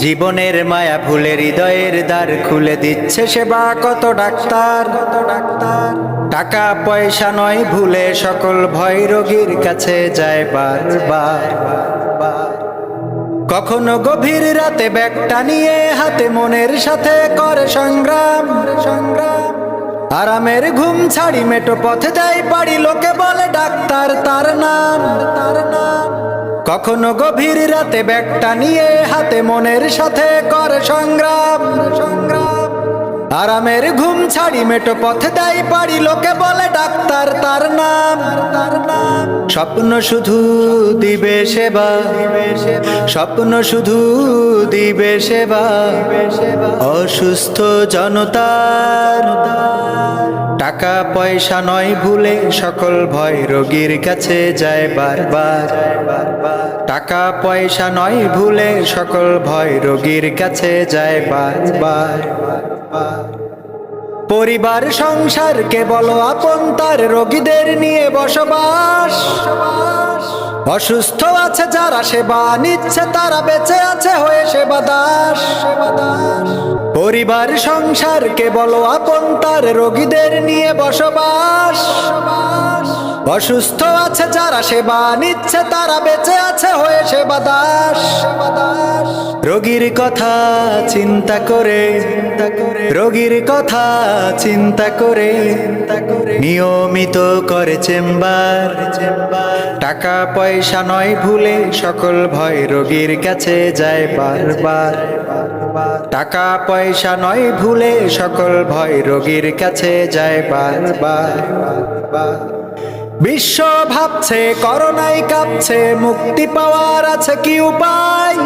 জীবনের মায়া ভুলে হৃদয়ের দ্বার খুলে দিচ্ছে সেবা। কত ডাক্তার? ডাক্তার টাকা পয়সা নয়, ভুলে সকল ভয় রোগীর কাছে যায় বারবার। কখনো গভীর রাতে ব্যাগটা নিয়ে হাতে মনের সাথে করে সংগ্রাম। সংগ্রাম আরামের ঘুম ছাড়ি মেটো পথে দেয় পাড়ি লোকে বলে, ডাক্তার তার নাম। তার কখনো গভীর রাতে ব্যাগটা নিয়ে হাতে মনের সাথে করে সংগ্রাম। সংগ্রাম আরামের ঘুম ছাড়ি মেটো পথে দেয় পাড়ি, লোকে বলে ডাক্তার তার নাম তার নাম। স্বপ্ন শুধু দিবে সেবা। স্বপ্ন শুধু দিবে সেবা। অসুস্থ জনতার টাকা পয়সা নয় ভুলে সকল ভয় রোগীর কাছে যায় বারবার। টাকা পয়সা নয় ভুলে সকল ভয় রোগীর কাছে যায় বারবার। পরিবার, সংসার, কেবল আপন তার রোগীদের নিয়ে বসবাস। অসুস্থ আছে যারা সেবা নিচ্ছে, তারা বেঁচে আছে হয়ে সেবা দাস। পরিবার, সংসার, কেবল আপন তার রোগীদের নিয়ে বসবাস। অসুস্থ আছে যারা সেবা নিচ্ছে, তারা বেঁচে আছে হয়ে সেবা দাস। রোগীর কথা চিন্তা করে, রোগীর কথা চিন্তা করে, নিয়মিত করে চেম্বার। টাকা পয়সা নয় ভুলে সকল ভয় রোগীর কাছে যায় বারবার। টাকা পয়সা নয় ভুলে সকল ভয় রোগীর কাছে যায় বারবার। বিশ্ব ভাবছে করোনায় কাঁপছে, মুক্তি পাওয়ার আছে কি উপায়?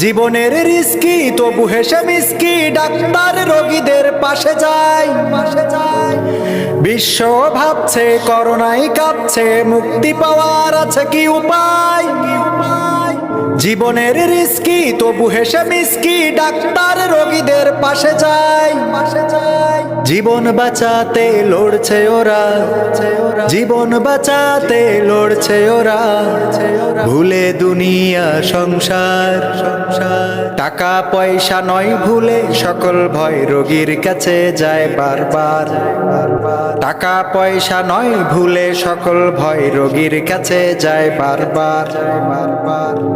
জীবনের রিস্কি, তবু হেসে মিসকি, ডাক্তার রোগীদের পাশে যায়। পাশে যায় বিশ্ব ভাবছে করোনায় কাঁপছে, মুক্তি পাওয়ার আছে কি উপায়? জীবনের রিস্কি, তবু হেসে মিসকি, ডাক্তার রোগীদের পাশে যায় পাশে যায়। জীবন বাঁচাতে লড়ছে ওরা। জীবন বাঁচাতে লড়ছে ওরা। ভুলে দুনিয়া সংসার। টাকা পয়সা নয় ভুলে সকল ভয় রোগীর কাছে যায় বারবার। টাকা পয়সা নয় ভুলে সকল ভয় রোগীর কাছে যায় বারবার।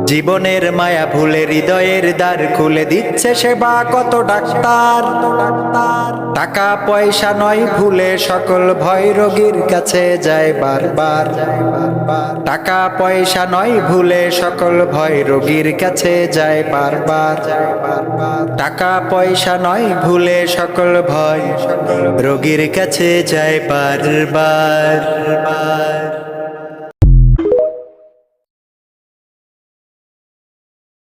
জীবনের মায়া ভুলে হৃদয়ের দ্বার খুলে দিচ্ছে সেবা কত ডাক্তার। টাকা পয়সা নয়, ভুলে সকল ভয় রোগীর কাছে যায় বারবার। টাকা পয়সা নয়, ভুলে সকল ভয় রোগীর কাছে যায় বারবার। টাকা পয়সা নয়, ভুলে সকল ভয় রোগীর কাছে যায় বারবার।